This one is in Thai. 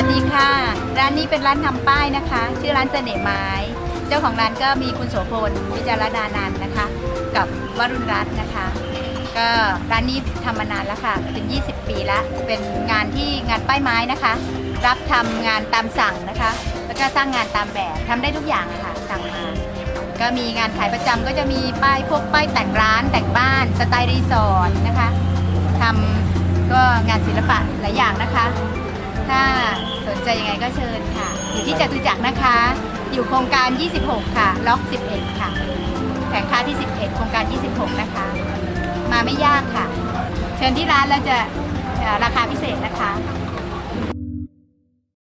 ัสดีค่ะ ร้านนี้เป็นร้านทำป้ายนะคะ ชื่อร้านเสน่ห์ไม้ เจ้าของร้านก็มีคุณโสพลวิจารณานันนะคะ กับวรุณรัตน์นะคะ ก็ร้านนี้ทำมานานแล้วค่ะ เป็น 20 ปีแล้วเป็นงานที่งานป้ายไม้นะคะ รับทำงานตามสั่งนะคะ แล้วก็สร้างงานตามแบบทำได้ทุกอย่างะค่ะสั่งมาก็มีงานขายประจำก็จะมีป้ายพวกป้ายแต่งร้านแต่งบ้านสไตล์รีสอร์ทนะคะทำก็งานศิลปะหลายอย่างนะคะ ยังไงก็เชิญค่ะ อยู่ที่จตุจักรนะคะ อยู่โครงการ 26 ค่ะ ล็อก 11 ค่ะแผงค้าที่ 11 โครงการ 26 นะคะ มาไม่ยากค่ะ เชิญที่ร้านเราจะราคาพิเศษนะคะ